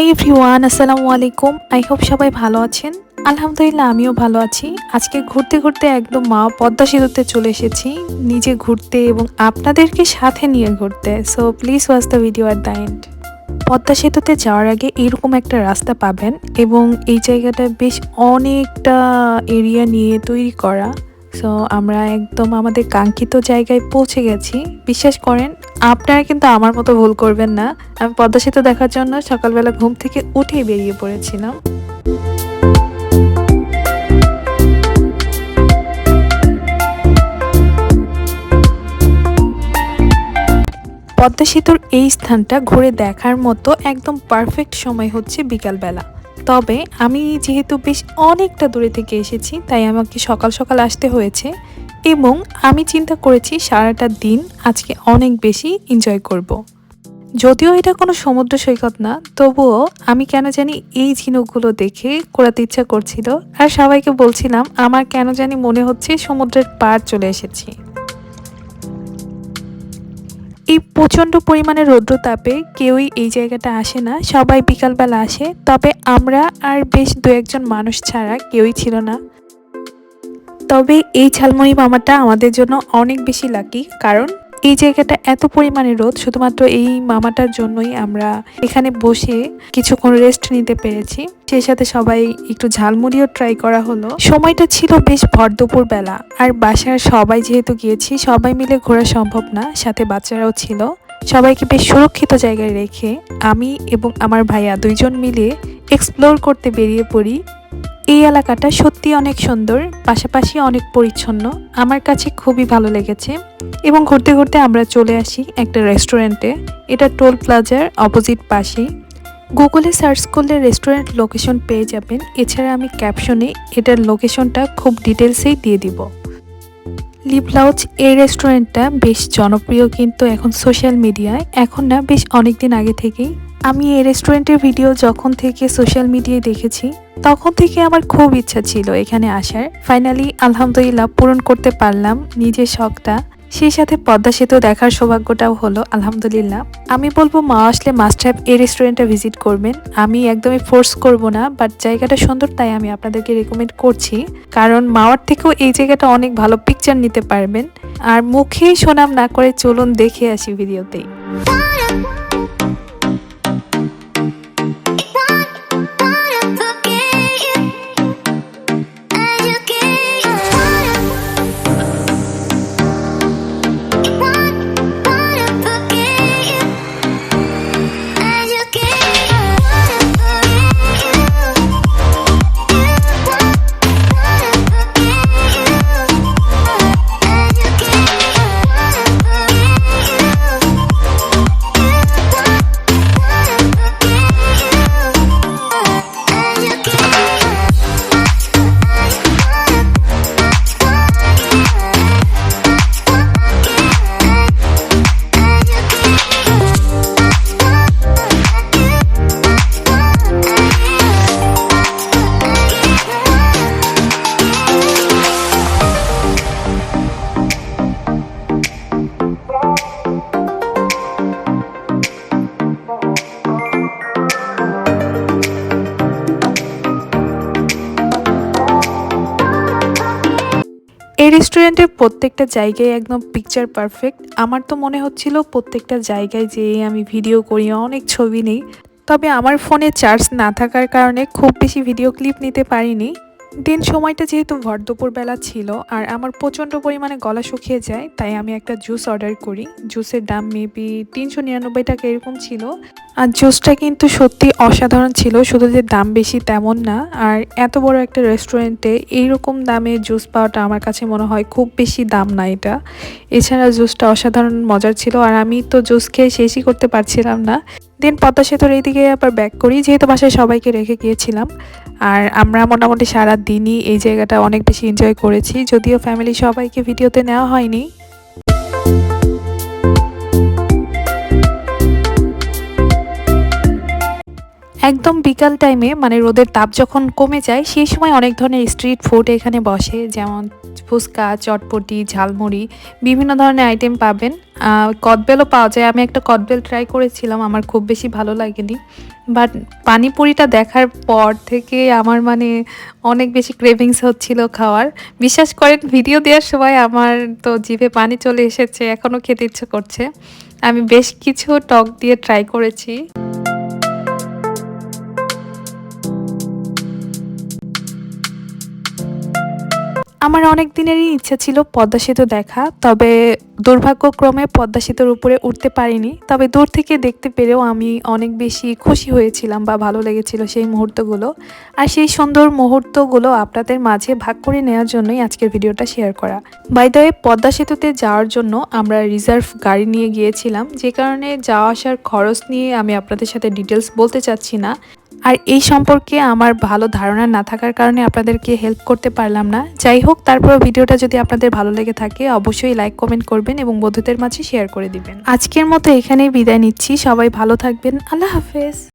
Hi everyone আসসালামু আলাইকুম I hope সবাই ভালো আছেন। আলহামদুলিল্লাহ, আমিও ভালো আছি। আজকে ঘুরতে ঘুরতে একদম মা পদ্মা সেতুতে চলে এসেছি, নিজে ঘুরতে এবং আপনাদেরকে সাথে নিয়ে ঘুরতে। So please watch the video at the end Padma সেতুতে যাওয়ার আগে এরকম একটা রাস্তা পাবেন এবং এই জায়গাটা বেশ অনেকটা এরিয়া নিয়ে তৈরি করা। সো আমরা একদম আমাদের কাঙ্ক্ষিত জায়গায় পৌঁছে গেছি। বিশ্বাস করেন, আপনারা কিন্তু আমার মতো ভুল করবেন না। আমি পদ্মা সেতু দেখার জন্য সকালবেলা ঘুম থেকে উঠেই বেরিয়ে পড়েছিলাম। পদ্মা সেতুর এই স্থানটা ঘুরে দেখার মতো একদম পারফেক্ট সময় হচ্ছে বিকালবেলা। তবে আমি যেহেতু বেশ অনেকটা দূরে থেকে এসেছি, তাই আমাকে সকাল সকাল আসতে হয়েছে এবং আমি চিন্তা করেছি সারাটা দিন আজকে অনেক বেশি এনজয় করব। যদিও এটা কোনো সমুদ্র সৈকত না, তবুও আমি কেন জানি এই ঝিনুকগুলো দেখে করাতে ইচ্ছা করছিল আর সবাইকে বলছিলাম, আমার কেন জানি মনে হচ্ছে সমুদ্রের পার চলে এসেছি এই প্রচণ্ড পরিমাণে রৌদ্রতাপে কেউই এই জায়গাটা আসে না, সবাই বিকালবেলা আসে। তবে আমরা আর বেশ দু একজন মানুষ ছাড়া কেউই ছিল না। তবে এই ঝালমুড়ি মামাটা আমাদের জন্য অনেক বেশি লাকি কারণ এই জায়গাটা এত পরিমাণে রোদ, শুধুমাত্র এই মামাটার জন্যই আমরা এখানে বসে কিছুক্ষণ রেস্ট নিতে পেরেছি। সেই সাথে সবাই একটু ঝালমুড়িও ট্রাই করা হলো। সময়টা ছিল বেশ ভর দুপুর বেলা, আর বাসার সবাই যেহেতু গিয়েছি, সবাই মিলে ঘোরা সম্ভব না, সাথে বাচ্চারাও ছিল। সবাইকে বেশ সুরক্ষিত জায়গায় রেখে আমি এবং আমার ভাইয়া দুইজন মিলে এক্সপ্লোর করতে বেরিয়ে পড়ি। এই এলাকাটা সত্যি অনেক সুন্দর, পাশাপাশি অনেক পরিচ্ছন্ন। আমার কাছে খুবই ভালো লেগেছে এবং ঘুরতে ঘুরতে আমরা চলে আসি একটা রেস্টুরেন্টে। এটা টোল প্লাজার অপোজিট পাশেই। গুগলে সার্চ করলে রেস্টুরেন্ট লোকেশন পেয়ে যাবেন। এছাড়া আমি ক্যাপশনে এটার লোকেশনটা খুব ডিটেলসেই দিয়ে দিব। লিভ লাউজ এই রেস্টুরেন্টটা বেশ জনপ্রিয় কিন্তু এখন সোশ্যাল মিডিয়ায়। এখন না, বেশ অনেক দিন আগে থেকেই আমি এই রেস্টুরেন্টের ভিডিও যখন থেকে সোশ্যাল মিডিয়ায় দেখেছি, তখন থেকে আমার খুব ইচ্ছা ছিল এখানে আসার। ফাইনালি আলহামদুলিল্লাহ, পূরণ করতে পারলাম নিজের শখটা। সেই সাথে পদ্মা সেতু দেখার সৌভাগ্যটাও হলো, আলহামদুলিল্লাহ। আমি বলব, মা আসলে মাস্ট হ্যাভ এই রেস্টুরেন্টটা ভিজিট করবেন। আমি একদমই ফোর্স করব না বাট জায়গাটা সুন্দর, তাই আমি আপনাদেরকে রেকমেন্ড করছি। কারণ মাওয়ার থেকেও এই জায়গাটা অনেক ভালো পিকচার নিতে পারবেন। আর মুখে সোনাম না করে চলুন দেখে আসি ভিডিওতেই রেস্টুরেন্টের প্রত্যেকটা জায়গায় একদম পিকচার পারফেক্ট আমার তো মনে হচ্ছিল প্রত্যেকটা জায়গায় যেয়ে আমি ভিডিও করি, অনেক ছবি নেই। তবে আমার ফোনে চার্জ না থাকার কারণে খুব বেশি ভিডিও ক্লিপ নিতে পারিনি। দিন সময়টা যেহেতু ভর বেলা ছিল আর আমার প্রচণ্ড পরিমাণে গলা শুকিয়ে যায়, তাই আমি একটা জুস অর্ডার করি। জুসের দাম মেবি তিনশো নিরানব্বই টাকা এরকম ছিল। আর জুসটা কিন্তু সত্যি অসাধারণ ছিল, শুধু যে দাম বেশি তেমন না। আর এত বড় একটা রেস্টুরেন্টে এইরকম দামে জুস পাওয়াটা আমার কাছে মনে হয় খুব বেশি দাম না এটা। এছাড়া জুসটা অসাধারণ মজার ছিল, আর আমি তো জুস খেয়ে শেষই করতে পারছিলাম না। দেন পদ্মা সেতুর এইদিকে আবার ব্যাক করি। যেহেতু বাসায় সবাইকে রেখে গিয়েছিলাম। আর আমরা মোটামুটি সারা দিনই এই জায়গাটা অনেক বেশি এনজয় করেছি। যদিও ফ্যামিলি সবাইকে ভিডিওতে নেওয়া হয়নি। একদম বিকাল টাইমে মানে রোদের তাপ যখন কমে যায়, সেই সময় অনেক ধরনের স্ট্রিট ফুড এখানে বসে, যেমন ফুচকা, চটপটি, ঝালমুড়ি, বিভিন্ন ধরনের আইটেম পাবেন। কদবেলও পাওয়া যায়। আমি একটা কদবেল ট্রাই করেছিলাম, আমার খুব বেশি ভালো লাগেনি। বাট পানিপুরিটা দেখার পর থেকে আমার মানে অনেক বেশি ক্রেভিংস হচ্ছিল খাওয়ার। বিশ্বাস করেন ভিডিও দেওয়ার সময় আমার তো জিভে পানি চলে এসেছে এখনও খেতে ইচ্ছে করছে। আমি বেশ কিছু টক দিয়ে ট্রাই করেছি। আমার অনেক দিনেরই ইচ্ছা ছিল পদ্মা সেতু দেখা, তবে দুর্ভাগ্যক্রমে পদ্মা সেতুর উপরে উঠতে পারিনি। তবে দূর থেকে দেখতে পেরেও আমি অনেক বেশি খুশি হয়েছিলাম বা ভালো লেগেছিল সেই মুহূর্তগুলো। আর সেই সুন্দর মুহূর্তগুলো আপনাদের মাঝে ভাগ করে নেওয়ার জন্যই আজকের ভিডিওটা শেয়ার করা। বাই দ্য পদ্মা সেতুতে যাওয়ার জন্য আমরা রিজার্ভ গাড়ি নিয়ে গিয়েছিলাম। যে কারণে যাওয়া আসার খরচ নিয়ে আমি আপনাদের সাথে ডিটেলস বলতে চাচ্ছি না। আর এই সম্পর্কে আমার ভালো ধারণা না থাকার কারণে আপনাদেরকে হেল্প করতে পারলাম না। যাই হোক তারপর ভিডিওটা যদি আপনাদের ভালো লেগে থাকে, অবশ্যই লাইক কমেন্ট করবেন এবং বন্ধুদের মাঝে শেয়ার করে দিবেন। আজকের মতো এখানেই বিদায় নিচ্ছি। সবাই ভালো থাকবেন। আল্লাহ হাফেজ।